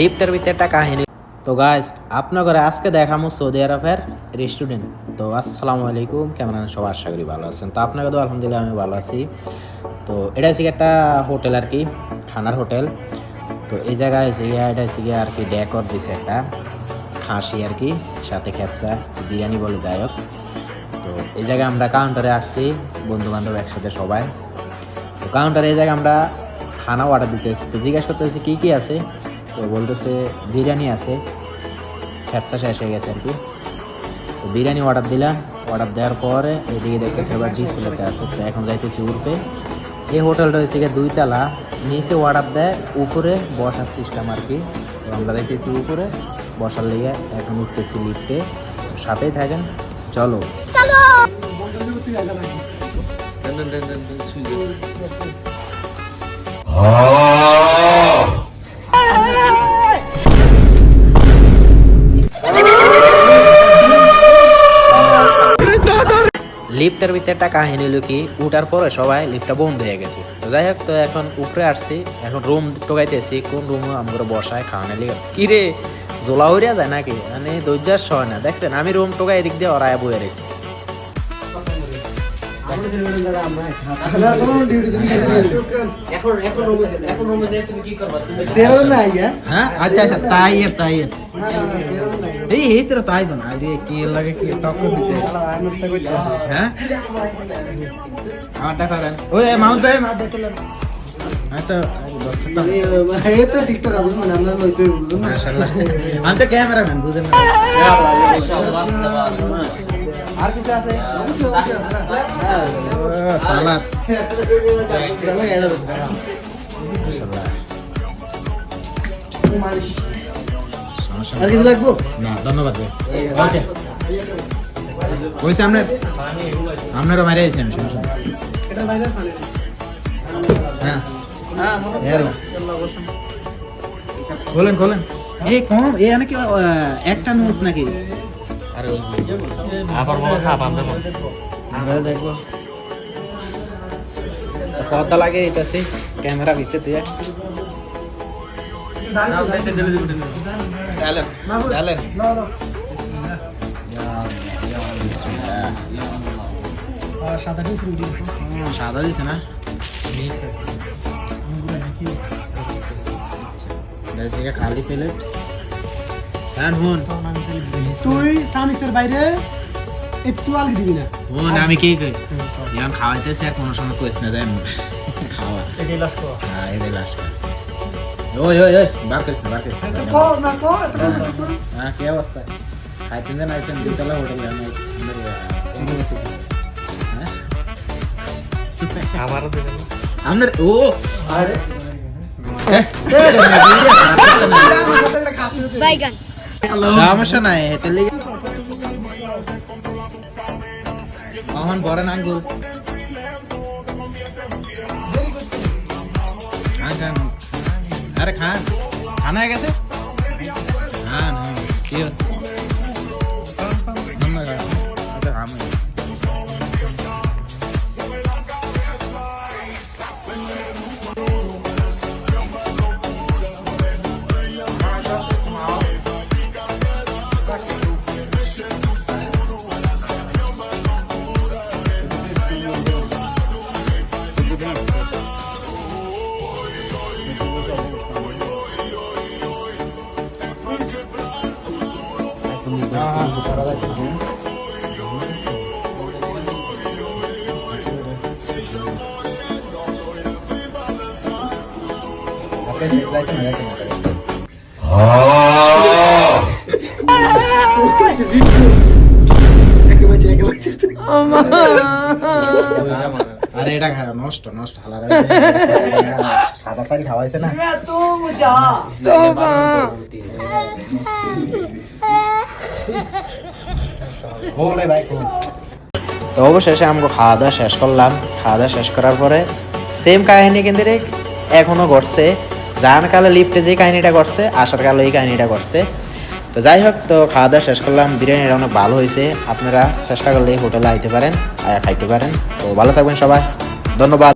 লিফটের ভিতরে একটা কাহিনী। তো গাইস আপনাদের আজকে দেখামো সৌদি আরবের রেস্টুরেন্ট তো আসসালামু আলাইকুম, কেমন আছেন সবাই? আশা করি ভালো আছেন। তো আপনাকে তো আলহামদুলিল্লাহ, আমি ভালো আছি। তো এটা হচ্ছে একটা হোটেল আর কি, খানার হোটেল। তো এই জায়গায় হচ্ছে গিয়ে, এটা হচ্ছে গিয়ে আর কি ডেকর দিছে একটা খাসি আর কি, সাথে খেপসা বিরিয়ানি বলে, যাই হোক। তো এই জায়গায় আমরা কাউন্টারে আসছি বন্ধু বান্ধব একসাথে সবাই। তো কাউন্টারে এই জায়গায় আমরা খানা অর্ডার দিতে এসেছি। তো জিজ্ঞেস করতে হচ্ছে কী কী আছে? তো বলতেছে বিরিয়ানি আছে। খেপসা শেষ হয়ে গেছে আর কি। তো বিরিয়ানি অর্ডার দিলাম। অর্ডার দেওয়ার পরে এদিকে দেখতেছি এবার ডিসপ্লেতে আছে। তো এখন যাইতেছি উঠবে এই হোটেলটা হয়েছে গিয়ে দুইতলা নিচে অর্ডার দেয় উপরে বসার সিস্টেম আর কি। তো আমরা দেখতেছি উপরে। বসার লেগে এখন উঠতেছি লিফটে সাথেই থাকেন। চলো। লিফটের ভিতরে একটা কাহিনী হলো কি উঠার পরে সবাই লিফটটা বন্ধ হয়ে গেছে। তো যাই হোক তো এখন উপরে আসছি এখন রুম টোকাইতেছি কোন রুম আমরা বসায় খাওয়ানো লিগে। কি রে জোলা হইয়া যায় নাকি? মানে দৈর্যাস হয় না। দেখছেন আমি রুম টোকাই এদিক দিয়ে ওরা বয়ে রয়েছি। এখন এখন এখন রুমে যেয়ে তুমি কি করবা? তুমি হ্যাঁ? আচ্ছা আচ্ছা তাই তাই এই এই তোর তাই বানা আরে কি লাগে কি টক্কর দিতে? হ্যাঁ? আমারটা করেন ওই মাউন্ট ভাই। হ্যাঁ না না। মাশাআল্লাহ। আমি তো ক্যামেরাম্যান বুঝেন না? আর কিছু আছে? সালাদ। মাশাআল্লাহ। আর কিছু লাগবো? না ধন্যবাদ ভাই। ওকে। কইছে আপনার আপনারও মারে আছেন হ্যাঁ। এর না। বলেন বলেন এই কম এ নাকি একটা নোস নাকি? আমরা দেখব। পর্দা লাগে এটাছে ক্যামেরা ভিতরে দিয়ে। সাদা না? খালি প্লেট হ্যাঁ হুন তুই সামিসের বাইরে একটু আলগি দিবি না? হুন আমি কি কই? খাওয়াইতেছি আর কোনো সময় কোয়েস না যায় খাওয়া। হ্যাঁ এটাই লাস্ট ওই ওই ওই বার করিস না বার করিস হ্যাঁ কি অবস্থা খাইতে দেন আইসেন দুতলা হোটেল আমি আপনার ও বাইগান সমস্যা নাই হেতে লিগে মোহন বড় আঙ্গুল আরে খান। খানা হয়ে গেছে? খান হ্যাঁ আরে এটা নষ্ট নষ্ট হালার। সাদা শাড়ি খাওয়াইছে না। ভাই তো অবশেষে আমরা খাওয়া দাওয়া শেষ করলাম। খাওয়া দাওয়া শেষ করার পরে সেম কাহিনী কিন্তু রে এখনও ঘটছে। যার কালে লিফটে যে কাহিনীটা ঘটছে আসার কালে এই কাহিনীটা ঘটছে। তো যাই হোক, তো খাওয়া দাওয়া শেষ করলাম। বিরিয়ানিটা অনেক ভালো হয়েছে। আপনারা চেষ্টা করলে হোটেলে আইতে পারেন খাইতে পারেন। তো ভালো থাকবেন সবাই। ধন্যবাদ।